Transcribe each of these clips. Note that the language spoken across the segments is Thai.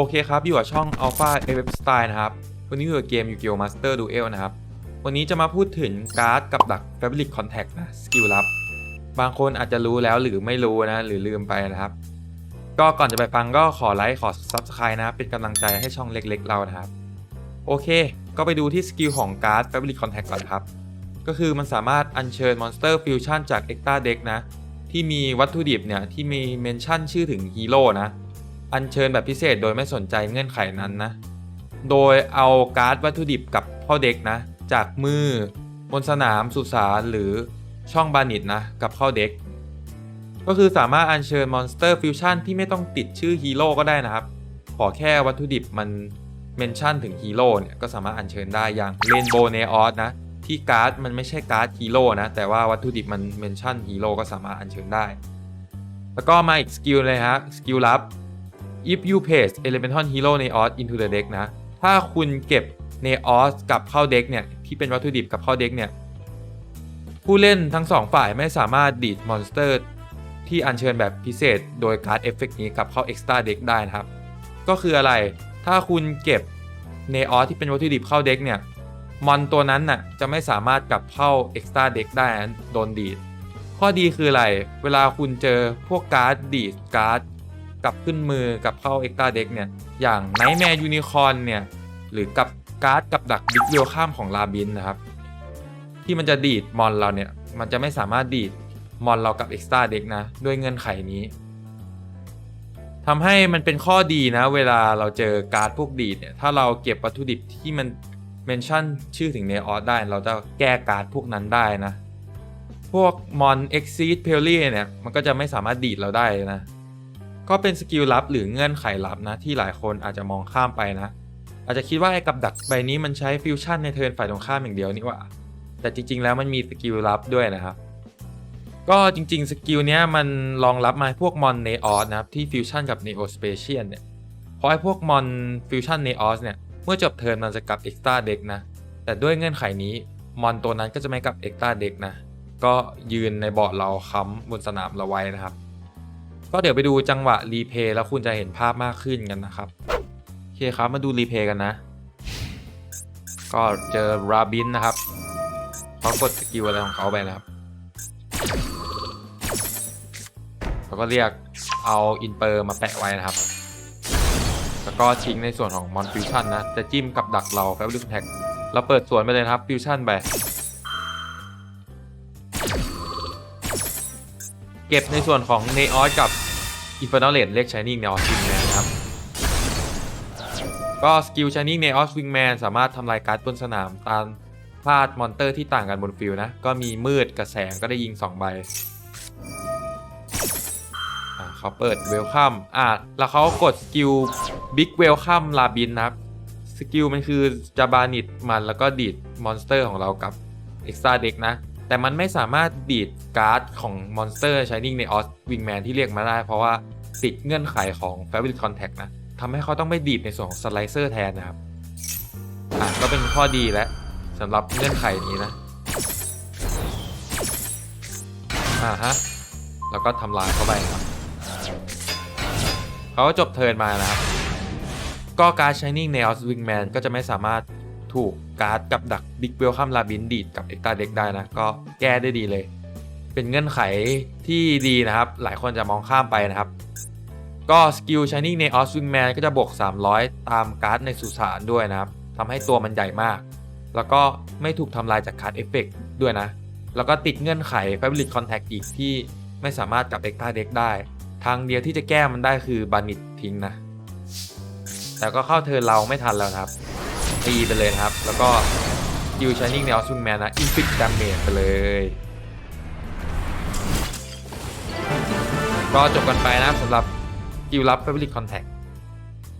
โอเคครับ อยู่กับช่อง Alpha a w e b Style นะครับ วันนี้อยู่กับเกม Yu-Gi-Oh! Master Duel นะครับ วันนี้จะมาพูดถึงการ์ดกับดัก Fabric Contact นะ สกิลลับ บางคนอาจจะรู้แล้วหรือไม่รู้นะ หรือลืมไปนะครับ ก็ก่อนจะไปฟังก็ขอไลค์ ขอ Subscribe นะ เป็นกำลังใจให้ช่องเล็กๆ เรานะครับ โอเค ก็ไปดูที่สกิลของการ์ด Fabric Contact ก่อนครับ ก็คือมันสามารถอัญเชิญ Monster Fusion จาก Extra Deck นะ ที่มีวัตถุดิบเนี่ยที่มีเมนชั่นชื่อถึงฮีโร่นะ อัญเชิญแบบพิเศษโดยไม่สนใจเงื่อนไขนั้นนะ โดยเอาการ์ดวัตถุดิบกับเข้าเด็กนะ จากมือบนสนามสุสานหรือช่องบานิตนะ กับเข้าเด็ก ก็คือสามารถอัญเชิญมอนสเตอร์ฟิวชั่นที่ไม่ต้องติดชื่อฮีโร่ก็ได้นะครับ ขอแค่วัตถุดิบมันเมนชั่นถึงฮีโร่เนี่ยก็สามารถอัญเชิญได้อย่างเรนโบว์เนออสนะที่การ์ดมันไม่ใช่การ์ดฮีโร่นะ แต่ว่าวัตถุดิบมันเมนชั่นฮีโร่ก็สามารถอัญเชิญได้ แล้วก็มาอีกสกิลเลยฮะสกิลลับ if you place elemental hero neos into the deck นะ ถ้าคุณเก็บ neos กับเข้าเด็กเนี่ย ที่เป็นวัตถุดิบกับเข้าเด็กเนี่ย ผู้เล่นทั้งสองฝ่ายไม่สามารถดีดมอนสเตอร์ที่อัญเชิญแบบพิเศษโดยการ์ดเอฟเฟกนี้กลับเข้า extra deck ได้นะครับ ก็คืออะไร ถ้าคุณเก็บ neos ที่เป็นวัตถุดิบเข้าเด็กเนี่ย มอนตัวนั้นน่ะจะไม่สามารถกลับเข้า extra deck ได้นะโดนดีดข้อดีคืออะไร เวลาคุณเจอพวกการ์ดดีดการ์ด กลับขึ้นมือกับเข้าเอ็กตาเด็กเนี่ยอย่างไนท์แมร์ยูนิคอนเนี่ยหรือกับการ์ดกับดักบิ๊กเวลข้ามของลาบินนะครับ ที่มันจะดีดมอนเราเนี่ย มันจะไม่สามารถดีดมอนเรากับเอ็กตาเด็กนะ ด้วยเงื่อนไขนี้ทำให้มันเป็นข้อดีนะ เวลาเราเจอการ์ดพวกดีดเนี่ยถ้าเราเก็บวัตถุดิบที่มันเมนชั่นชื่อถึงเนออสได้ เราจะแก้การ์ดพวกนั้นได้นะ พวกมอน Exceed p e l i เนี่ย มันก็จะไม่สามารถดีดเราได้นะ ก็เป็นสกิลลับหรือเงื่อนไขลับนะที่หลายคนอาจจะมองข้ามไปนะ อาจจะคิดว่าไอ้กับดักใบนี้มันใช้ฟิวชั่นในเทิร์นฝ่ายตรงข้ามอย่างเดียวนี่ว่าแต่จริง ๆ แล้วมันมีสกิลลับด้วยนะครับ ก็จริง ๆ สกิลเนี้ยมันรองรับมาพวกมอนเนออสนะครับที่ฟิวชั่นกับเนโอสเปเชียนเนี่ยเพราะไอ้พวกมอนฟิวชั่นเนออสเนี่ยเมื่อจบเทิร์นมันจะกลับเอ็กซ์ต a าเด็กนะแต่ด้วยเงื่อนไขนี้มอนตัวนั้นก็จะไม่กลับเอ็กซ์ต a าเด็กนะก็ยืนในบอร์ดเราค้ำบนสนามเราไว้นะครับ ก็เดี๋ยวไปดูจังหวะรีเพย์แล้วคุณจะเห็นภาพมากขึ้นกันนะครับโอเคครับมาดูรีเพย์กันนะ ก็เจอราบินนะครับเขากดสกิลอะไรของเขาไปนะครับเขาก็เรียกเอาอินเปอร์มาแปะไว้นะครับ แล้วก็ทิ้งในส่วนของมอนฟิวชั่นนะ จะจิ้มกับดักเราแฟบริคแท็กเราเปิดสวนไปเลยครับฟิวชั่นไป เก็บในส่วนของ n e o s กับ Infernal Red เรียก Shining Neos Wingman นครับ ก็สกิล Shining Neos Wingman สามารถทำลายการ์ดบนสนามตามพลาดมอนเตอร์ที่ต่างกันบนฟิลนะ ก็มีมืดกับแสงก็ได้ยิง 2 ใบเขาเปิด Welcome อ่าแล้วเขากดสกิล Big Welcome ลาบินนะครับสกิลมันคือจะบานิดมันแล้วก็ดีดมอนสเตอร์ของเรากับ Extra Deck นะ แต่มันไม่สามารถดีดการ์ดของมอนสเตอร์ Shining ในออสวิงแมนที่เรียกมาได้ เพราะว่าติดเงื่อนไขของ Fabric Contact นะทำให้เขาต้องไปดีดในส่วนของสไลเซอร์แทนนะครับ อะก็เป็นข้อดีแล้วสำหรับเงื่อนไขนี้นะ อ่าฮะ แล้วก็ทำลายเข้าไปครับ เขาจบเทิร์นมานะครับ ก็การ์ด Shining Nails Wingman ก็จะไม่สามารถ ถูกการ์ดกับดัก Big Welcome ลาบินดีดกับ Extra Deck ได้นะ ก็แก้ได้ดีเลย เป็นเงื่อนไขที่ดีนะครับ หลายคนจะมองข้ามไปนะครับ ก็สกิล Shining Nails Wingman ก็จะบวก 300 ตามการ์ดในสุสานด้วยนะครับทำให้ตัวมันใหญ่มาก แล้วก็ไม่ถูกทำลายจากการ์ดเอฟเฟกด้วยนะ แล้วก็ติดเงื่อนไข Fabric Contact อีกที่ไม่สามารถกับ Extra Deck ได้ ทางเดียวที่จะแก้มันได้คือบานิตทิ้งนะ แต่ก็เข้าเทิร์นเราไม่ทันแล้วนะครับ ตีไปเลยครับ แล้วก็ยูชานิ่งในออสวิงแมนนะอินฟิกดามเมจไปเลย ก็จบกันไปนะสำหรับกิลลับ Fabric Contact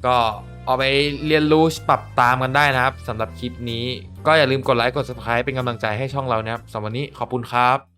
ก็เอาไปเรียนรู้ปรับตามกันได้นะครับสำหรับคลิปนี้ ก็อย่าลืมกดไลค์กด subscribe เป็นกำลังใจให้ช่องเรานะครับสำหรับวันนี้ขอบคุณครับ